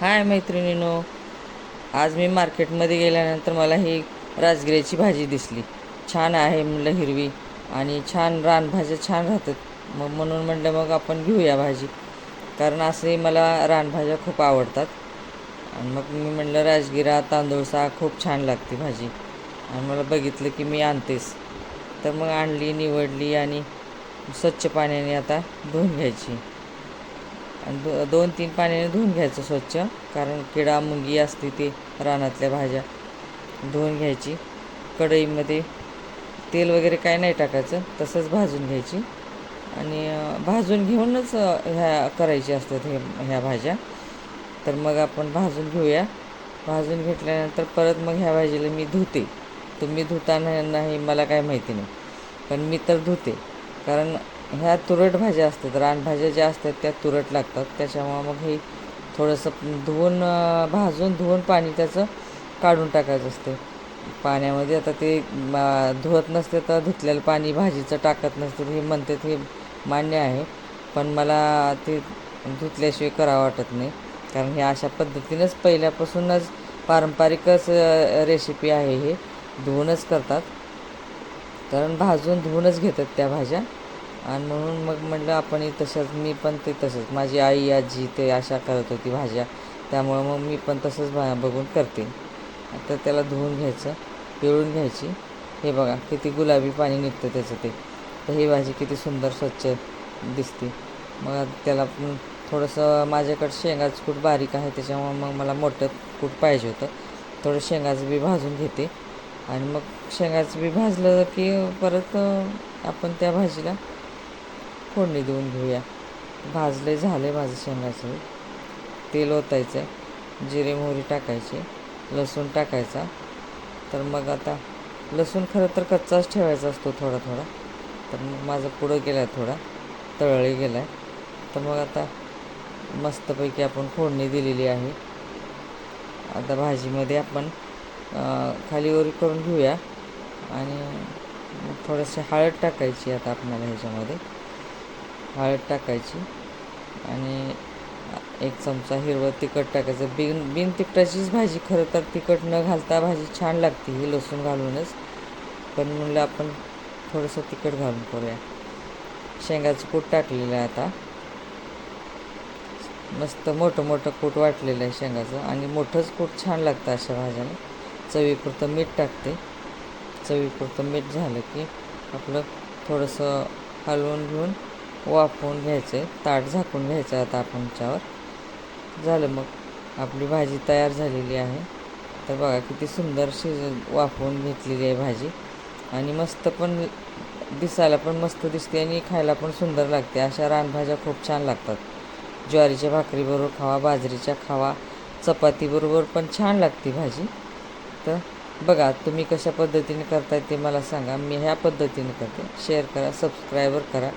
हाय मैत्रिणीनो आज मी मार्केटमध्ये गेल्यानंतर मला ही राजगिऱ्याची भाजी दिसली. छान आहे म्हणलं हिरवी आणि छान रानभाज्या छान राहतात. मग म्हणून म्हणलं मग आपण घेऊया भाजी. कारण असे मला रानभाज्या खूप आवडतात. आणि मग मी म्हणलं राजगिरा तांदूळसा खूप छान लागते भाजी. आणि मला बघितलं की मी आणतेच. तर मग आणली निवडली आणि स्वच्छ पाण्याने आता धुवून घ्यायची. आणि दो दोन तीन पाण्याने धुवून घ्यायचं स्वच्छ. कारण किडा मुंगी असते ते रानातल्या भाज्या धुवून घ्यायची. कढईमध्ये तेल वगैरे काय नाही टाकायचं तसंच भाजून घ्यायची. आणि भाजून घेऊनच ह्या करायची असतात हे ह्या भाज्या. तर मग आपण भाजून घेऊया. भाजून घेतल्यानंतर परत मग ह्या भाजीला मी धुते. तुम्ही धुता नाही मला काय माहिती नाही. पण मी तर धुते. कारण ह्या तुरट भाज्या असतात रानभाज्या ज्या असतात त्या तुरट लागतात. त्याच्यामुळं मग हे थोडंसं धुवून भाजून धुवून पाणी त्याचं काढून टाकायचं असते. पाण्यामध्ये आता ते धुवत नसते तर धुतलेलं पाणी भाजीचं टाकत नसते हे म्हणतात हे मान्य आहे. पण मला ते धुतल्याशिवाय करावं वाटत नाही. कारण हे अशा पद्धतीनंच पहिल्यापासूनच पारंपरिकच रेसिपी आहे हे. धुवूनच करतात. कारण भाजून धुवूनच घेतात त्या भाज्या. आणि म्हणून मग म्हटलं आपणही तसंच मी पण ते तसंच. माझी आई आजी ते अशा करत होती भाज्या. त्यामुळं मग मी पण तसंच भा बघून करते. आता त्याला धुवून घ्यायचं पिळून घ्यायची. हे बघा किती गुलाबी पाणी निघतं त्याचं ते. तर ही भाजी किती सुंदर स्वच्छ दिसते. मग त्याला थोडंसं माझ्याकडं शेंगाचं कूट बारीक आहे त्याच्यामुळं मग मला मोठं कूट पाहिजे होतं. थोडं शेंगाचं बी भाजून घेते. आणि मग शेंगाचं बी भाजलं की परत आपण त्या भाजीला फोडणी देऊन घेऊया. भाजले झाले माझं शेंगाचं. तेल ओतायचं जिरे मोहरी टाकायची लसूण टाकायचा. तर मग आता लसूण खरं तर कच्चाच ठेवायचा असतो थोडा थोडा. तर मग माझा पुढं गेला आहे थोडा तळळे गेला आहे तर मग आता मस्तपैकी आपण फोडणी दिलेली आहे. आता भाजीमध्ये आपण अं, खाली करून घेऊया. आणि थोडंसं हळद टाकायची आता आपल्याला ह्याच्यामध्ये. हळद टाकायची आणि एक चमचा हिरवं तिखट टाकायचं. बिन बिन तिखटाचीच भाजी खरं तर तिखट न घालता भाजी छान लागते ही लसूण घालूनच. पण म्हणलं आपण थोडंसं तिखट घालून करूया. शेंगाचं कूट टाकलेलं आहे आता. मस्त मोठं मोठं कूट वाटलेलं आहे शेंगाचं. आणि मोठंच कूट छान लागतं अशा भाज्याने. चवीपुरतं मीठ टाकते. चवीपुरतं मीठ झालं की आपलं थोडंसं हलवून घेऊन हो, वाफवून घ्यायचं. आहे ताट झाकून घ्यायचं आता आपण त्याच्यावर. झालं मग. आपली भाजी तयार झालेली आहे. तर बघा किती सुंदर शिज वाफवून घेतलेली आहे भाजी. आणि मस्त पण दिसायला पण मस्त दिसते आणि खायला पण सुंदर लागते. अशा रानभाज्या खूप छान लागतात. ज्वारीच्या भाकरीबरोबर खावा बाजरीच्या खावा चपातीबरोबर पण छान लागते भाजी. तर बघा तुम्ही कशा पद्धतीने करताय ते मला सांगा. मी ह्या पद्धतीने करते. शेअर करा सबस्क्रायबर करा.